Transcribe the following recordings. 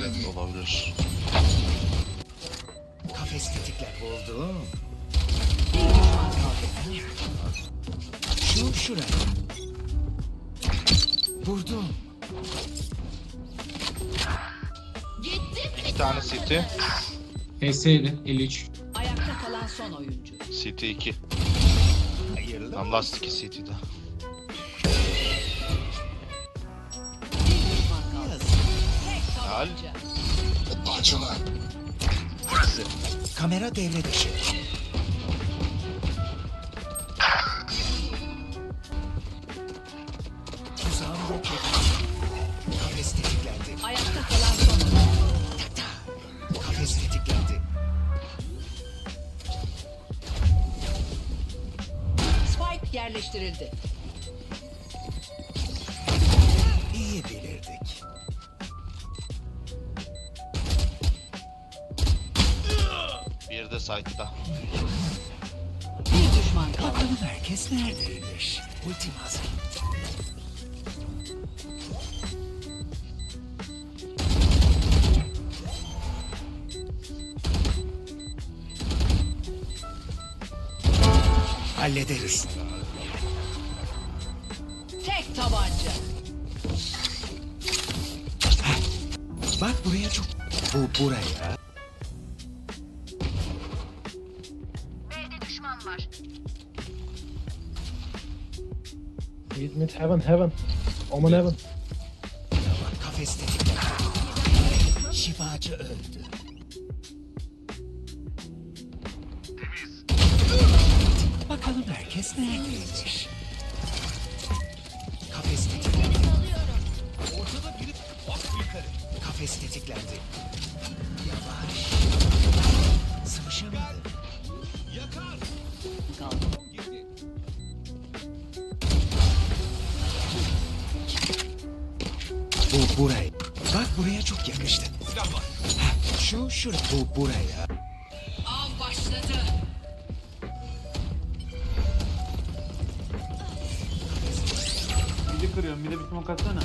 Olabilir. Kafes tetikler kaldı. Şu şuraya. Vurdum. Bir tane City. HS'ydi 53. Ayakta kalan son oyuncu. City 2. Hayırlı. Tam last 2 City'de. Helal. tabanca. Burası. Kamera devre dışı. Tuzağım yok edildi. Kafes tetiklendi. Ayakta kalan son. Kafes tetiklendi. Spike yerleştirildi. İyi belirdik. De site'da. Bir düşman kaldı. Bakalım herkes neredeymiş. Ultim hazır. Hallederiz. Tek tabanca. Bak buraya çok... Bu buraya. Mid mid heaven heaven. Omen heaven. Tamam kafes tetiklendi. Şifacı öldü. Bakalım herkes neredeymiş. Bu buraya. Bak buraya çok yakıştı. Heh, Şu şuraya. Bu buraya. Av başladı. Midi kırıyorum. Mide bir smoke atsana.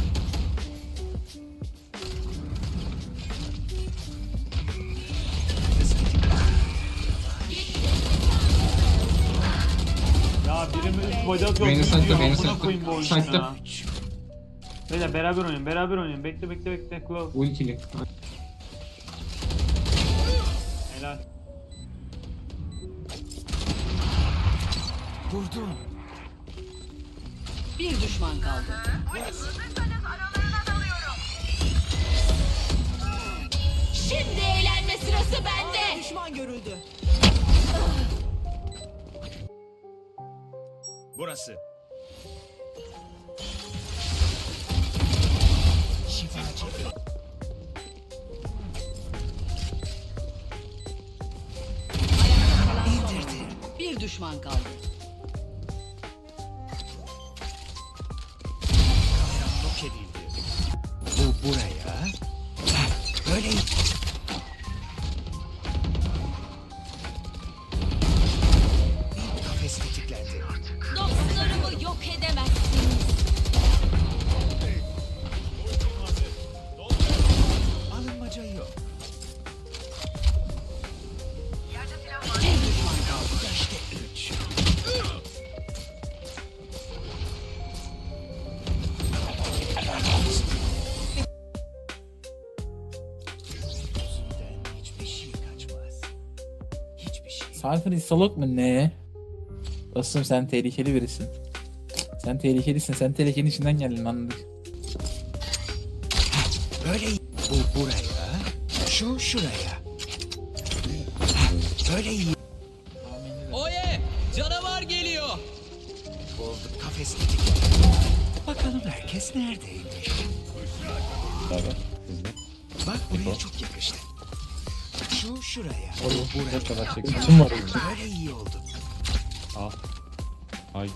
Ya birimi üst bacak yok. Beni sakla, beni sakla. Sakla. Beyler beraber oynayın. Beraber oynayın. Bekle bekle bekle. Close. Ultili. Helal. Vurdum. Bir düşman kaldı. Şimdi eğlenme sırası bende. Düşman görüldü. Burası. Düşman kaldı. Cypher istalok mu ne? Dostum sen tehlikeli birisin. Sen tehlikelisin. Sen tehlikenin içinden geldin anladık. Böyle iyi. Bu buraya. Şu şuraya. Böyle iyi. Oye! Canavar geliyor! Oldu. Kafes tetiklendi. Bakalım herkes neredeymiş. Bak buraya çok yakıştı. Şu şuraya. Bu buraya. Ultim var ultim. Böyle iyi oldu. Ay.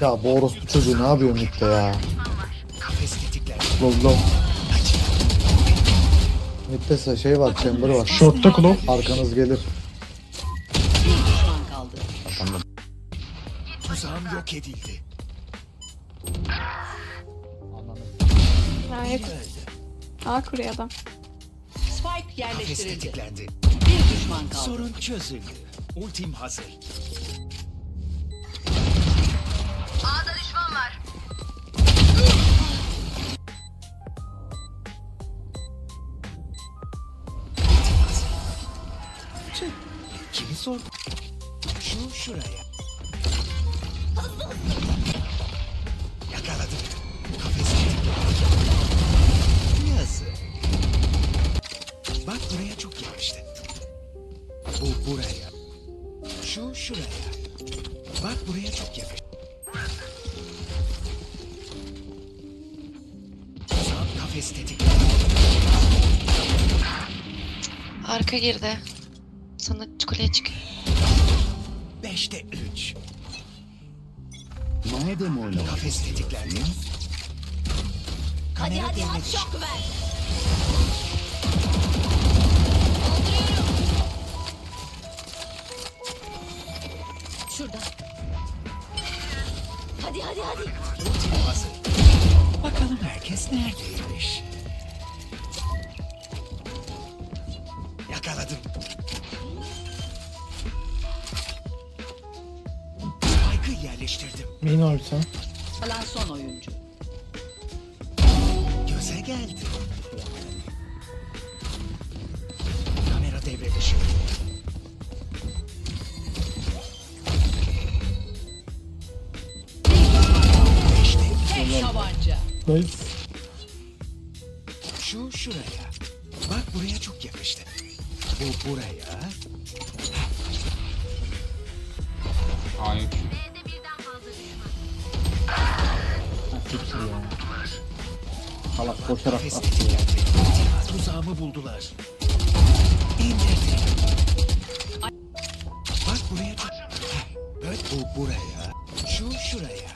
Ya bu orospu çocuğu ne yapıyor midde ya? Kafes tetiklendi. Low low. Midde şey var chamber var. Short'ta Claw. Arkanız gelir. Bir düşman kaldı. Tuzağım yok edildi. Gayet. A kuruyor adam. Spike Kafes yerleştirildi. tetiklendi. Bir düşman kaldı. Sorun çözüldü. Ultim hazır. Ultim hazır. Tüh, Kimi sordu? Şu şuraya. Yakaladım. Yazık. Bak buraya çok yakıştı. Bu buraya. Şu şuraya. Bak buraya çok yakıştı. Sağ kafes tetiklendi. Arka girdi. Sana kuleye çıkıyor. Beşte üç. Madem oynamak Kafes tetiklendi. Hadi Kamera hadi hadi dışı. şok ver. Şurada. Hadi hadi hadi. Ultim hazır. Bakalım herkes neredeymiş. Yakaladım. Spike'ı yerleştirdim. Main orta. Kalan son oyuncu. Göze geldi. Kamera devre dışı. Beşte Tek tabanca. Nice. Şu şuraya. Bak buraya çok yakıştı. Bu buraya. Salak koşarak atlıyor. Tuzağımı buldular. İndirdim. Bak buraya bak. Bak bu buraya. Şu şuraya.